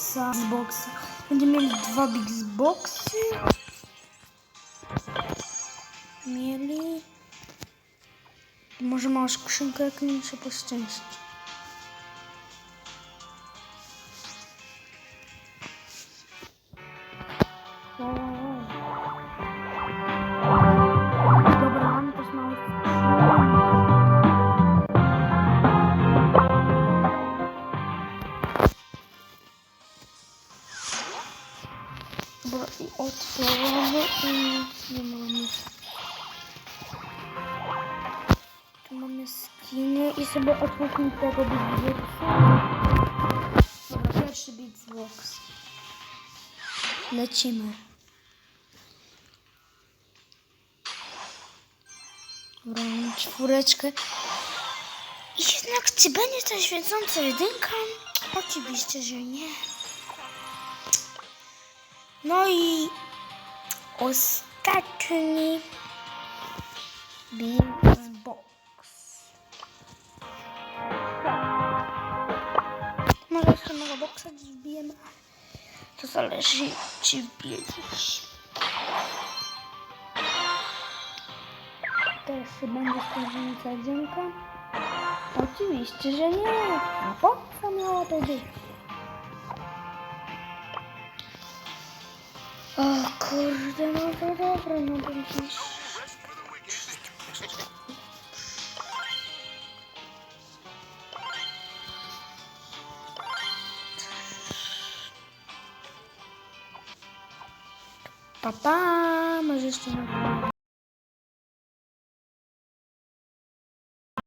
бокса. С бокса. Имели два бигсбокса. Мели. Може, малыш кушенька, как меньше пустимся. Dobra, i otwieramy i nie mamy. Tu mamy skiny i sobie otwórzmy tego Beatboxa. Dobra, pierwszy Beatbox. Lecimy. Dobra, mamy czwóreczkę. I jednak, czy będzie to świecąca jedynka? Oczywiście, że nie. No i ostatni Big Box. Może jeszcze mego boxa gdzieś wbijemy, to zależy czy wbiedziesz. Też będzie skończąca dzięka? Oczywiście, że nie. A po co miało to być? No to dobra, no to gdzieś... Papa, może jeszcze na